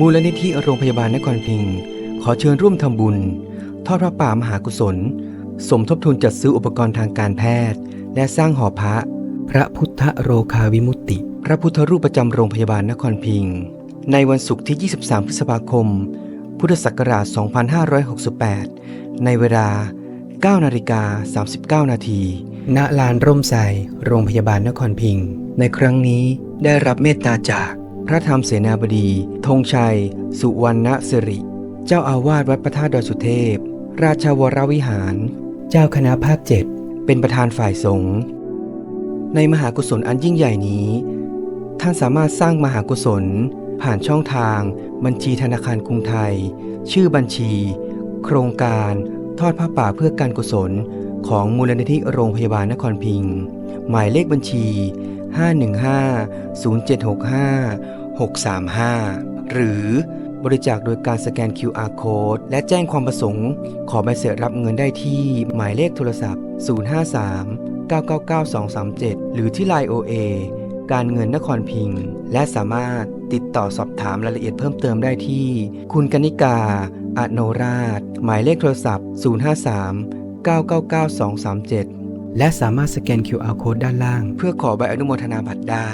มูลนิธิโรงพยาบาลนครพิงค์ขอเชิญร่วมทำบุญ ทอดพระป่ามหากุศล สมทบทุนจัดซื้ออุปกรณ์ทางการแพทย์ และสร้างหอพระ พระพุทธโรคาวิมุตติ พระพุทธรูปประจำโรงพยาบาลนครพิงค์ในวันศุกร์ที่ 23 พฤษภาคม พุทธศักราช 2568 ในเวลา 9 นาฬิกา 39 นาที ณ ลานร่มไทรโรงพยาบาลนครพิงค์ ในครั้งนี้ได้รับเมตตาจาก พระธรรมเสนาบดี ธงชัย สุวรรณสิริ เจ้าอาวาสวัดพระธาตุดอยสุเทพ ราชวรวิหาร เจ้าคณะภาคเจ็ดเป็นประธานฝ่ายสงฆ์ ในมหากุศลอันยิ่งใหญ่นี้ ท่านสามารถสร้างมหากุศล ผ่านช่องทาง บัญชีธนาคารกรุงไทย ชื่อบัญชี โครงการ ทอดผ้าป่าเพื่อการกุศลของมูลนิธิโรงพยาบาลนครพิงค์ หมายเลขบัญชี 515-0765-635 หรือบริจาคโดยการสแกน QR Code และแจ้งความประสงค์ ขอใบเสร็จรับเงินได้ที่หมายเลขโทรศัพท์ 053 999 237 หรือที่ Line OA การเงินนครพิงค์ และสามารถติดต่อสอบถามรายละเอียดเพิ่มเติมได้ที่ คุณกนิกาอโนราช หมายเลขโทรศัพท์ 053 999 237 และสามารถสแกน QR Code ด้านล่าง เพื่อขอใบอนุโมทนาบัตรได้